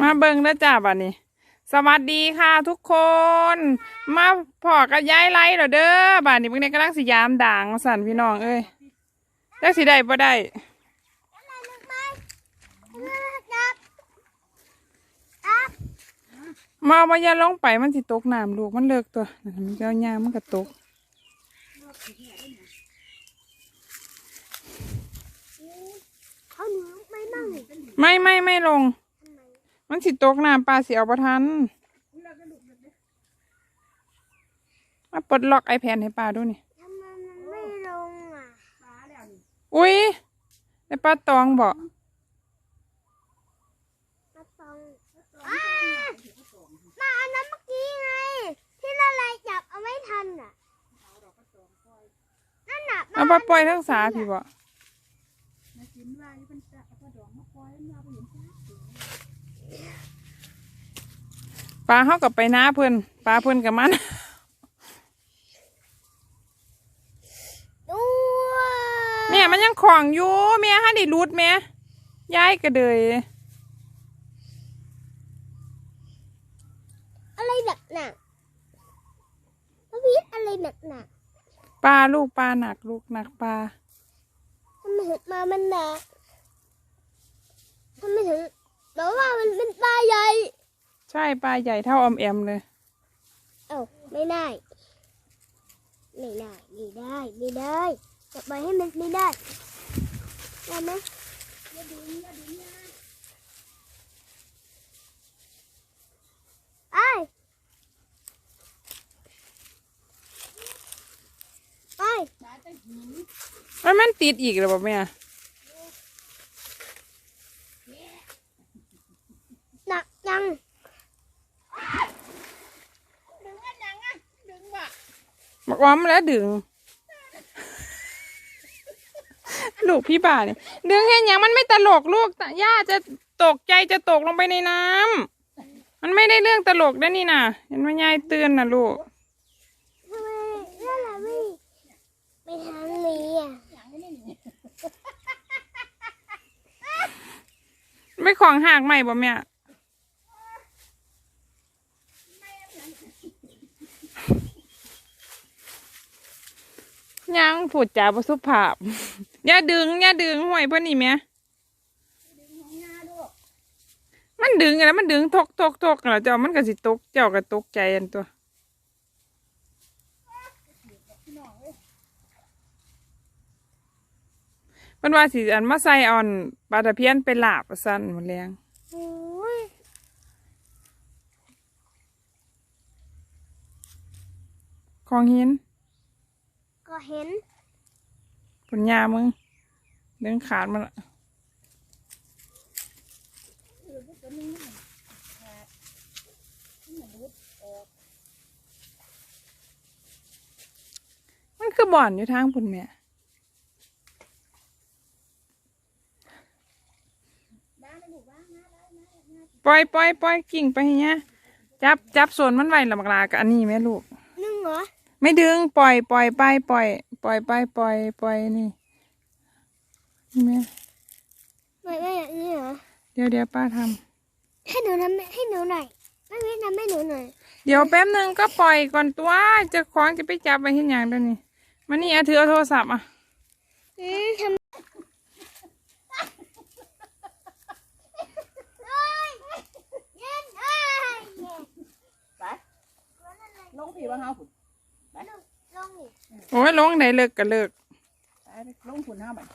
มาเบิ่งแล้วจ้าบัดนี้ สวัสดีค่ะทุกคน มาพอกับยายไล่เหรอเด้อบัดนี้เพิ่งในกำลังสิยามด่างสั่นพี่น้องเอ้ยจักสิได้บ่ได้มาว่าอย่าลงไปมันสิตกน้ำลูกมันเลิกตัวนั่นมันก็ยางมันก็ตกเขาหนูไม่มั่งไม่ไม่ไม่ลง มันสิตกน้ำปลาสิเอาประทันมาปลดล็อกไอแพนให้ปลาดูนี่ทำไมมันไม่ลงอะอุ้ยได้ปลาตองบอกมาตองอ้ามาอันนั้นเมื่อกี้ไง ที่ละลายจับเอาไม่ทันอะนั่นน่ะเอาปลาปล่อยทั้งสาพี่บอกปลาเขากับไปน้าเพิ่นปลาเพิ่นกับมันดูแม่มันยังของอยู่แม่ฮันได้รูดแม่ย้ายก็เลยอะไรหนักหนักพระพีทอะไรหนักหนักปลาลูกปลาหนักลูกหนักปลาทำไมถึงมามันหนักทำไมถึงบอกว่ามันเป็นปลาใหญ่ ใช่ปลาใหญ่เท่าอมแอมเลย เอ้าไม่ได้ ไม่ได้ ไม่ได้ ไม่ได้จะปล่อยให้มันไม่ได้ได้ไหมไอ้ไอ้มันมันติดอีกหรือเปล่าแม่ หนักยัง บอกว่ามันแล้วดึง ลูกพี่บ่าเนี่ยดึงเห็นอย่างมันไม่ตลกลูกแต่ย่าจะตกใจจะตกลงไปในน้ำมันไม่ได้เรื่องตลกนะนี่นะเห็นไหมยายเตือนนะลูกทำไมนั่นแหละไม่ไม่ทางนี้อะไม่ของหักใหม่บ่แม่ ยังผูดจาประสุภาพ อย่าดึง อย่าดึงห่วยเพื่อนนี่แม่มันดึงอะไรมันดึงทกทกทกแล้วเจ้ามันก็สิตก เจ้าก็ตกใจอันตัวเพิ่นว่าสิอันมาใส่อ่อนปลาตะเพียนไปลาบว่าซั่นหมดแรงโอ้ยของหิน ก็เห็นผลยามึงดึงขาดมันละมันคือบ่อนอยู่ทางพุ่นแม่ปล่อยปล่อยปล่อยกิ่งไปเนี้ยจับจับส่วนมันไว้ละบักลากับอันนี้แม่ลูกนึ่งเหรอ ไม่ดึงปล่อยปล่อยไปปล่อย ปล่อยไปปล่อยปล่อยนี่นี่แม่ไม่ไม่อย่างนี้เหรอเดี๋ยวเดี๋ยวป้าทให้หนูทำให้หนูหน่อยไม่ไม่ทำให้หนูหน่อยำเดี๋ยวแป๊บหนึ่งก็ปล่อยก่อนตัวเจะคล้าของจะไปจับไปเห็นอย่างเดียวนี่มานี่เอาถือเอาโทรศัพท์อะอืมทำเอ้ยเย็นเอ้ยไป ลงผีว่าเฮาผุ นลงนี่โอ้ยลงไหนเลิกก็เลิก ไปลงผุนห้าบัด